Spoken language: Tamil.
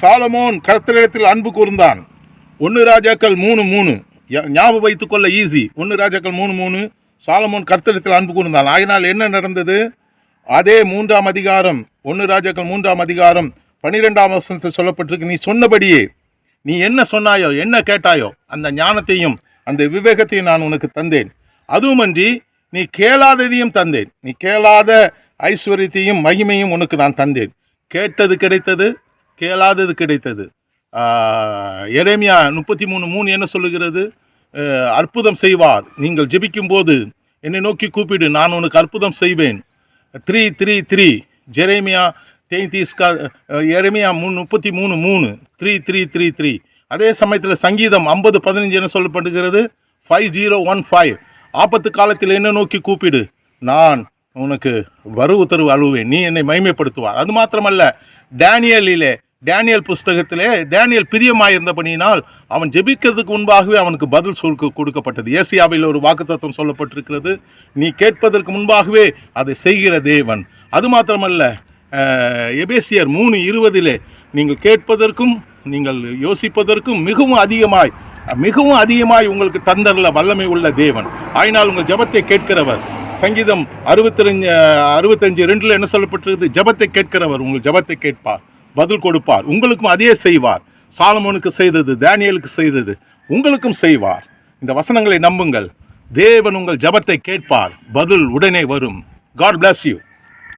சாலமோன் கர்த்தரிடத்தில் அன்பு கூர்ந்தான். ஒன்று ராஜாக்கள் மூணு மூணு. ஞா- ஞாபகம் வைத்துக்கொள்ள ஈஸி ஒன்று ராஜாக்கள் மூணு மூணு. சாலமோன் கர்த்தரிடத்தில் அன்பு கூர்ந்தான். ஆகினால் என்ன நடந்தது? அதே மூன்றாம் அதிகாரம். ஒன்று ராஜாக்கள் மூன்றாம் அதிகாரம். பன்னிரெண்டாம் வசனத்தில் சொல்லப்பட்டிருக்கு நீ சொன்னபடியே நீ என்ன சொன்னாயோ என்ன கேட்டாயோ அந்த ஞானத்தையும் அந்த விவேகத்தையும் நான் உனக்கு தந்தேன். அதுவுமன்றி நீ கேளாததையும் தந்தேன். நீ கேளாத ஐஸ்வர்யத்தையும் மகிமையும் உனக்கு நான் தந்தேன். கேட்டது கிடைத்தது கேளாதது கிடைத்தது. எரேமியா முப்பத்தி மூணு மூணு என்ன சொல்லுகிறது? அற்புதம் செய்வார். நீங்கள் ஜெபிக்கும் போது என்னை நோக்கி கூப்பிடு நான் உனக்கு அற்புதம் செய்வேன். Three three three. ஜெரேமியா தேய்தீஸ்கா எரேமியா மூணு முப்பத்தி மூணு. மூணு த்ரீ த்ரீ த்ரீ த்ரீ. அதே சமயத்தில் சங்கீதம் ஐம்பது பதினஞ்சு என்ன சொல்லப்படுகிறது? Five zero one five. ஆபத்து காலத்தில் என்ன நோக்கி கூப்பிடு. நான் உனக்கு வரு உத்தரவு அழுவேன் நீ என்னை மைமைப்படுத்துவார் அது மாத்திரமல்ல டேனியலிலே டேனியல் புஸ்தகத்திலே டேனியல் பிரியமாயிருந்தபடியினால் அவன் ஜெபிக்கிறதுக்கு முன்பாகவே அவனுக்கு பதில் சொல் கொடுக்கப்பட்டது. ஏசியாவில் ஒரு வாக்குத்தத்தம் சொல்லப்பட்டிருக்கிறது. நீ கேட்பதற்கு முன்பாகவே அதை செய்கிற தேவன். அது மாத்திரமல்ல எபேசியர் மூணு இருபதிலே நீங்கள் கேட்பதற்கும் நீங்கள் யோசிப்பதற்கும் மிகவும் அதிகமாய் மிகவும் அதிகமாய் உங்களுக்கு தந்தரல வல்லமை உள்ள தேவன். ஆயினால் உங்கள் ஜெபத்தை கேட்கிறவர். சங்கீதம் அறுபத்தஞ்சு அறுபத்தஞ்சு ரெண்டில் என்ன சொல்லப்பட்டிருக்குது? ஜெபத்தை கேட்கிறவர். உங்கள் ஜெபத்தை கேட்பார். பதில் கொடுப்பார். உங்களுக்கும் அதே செய்வார். சாலமோனுக்கு செய்தது தானியலுக்கு செய்தது உங்களுக்கும் செய்வார். இந்த வசனங்களை நம்புங்கள். தேவன் உங்கள் ஜெபத்தை கேட்பார். பதில் உடனே வரும். God bless you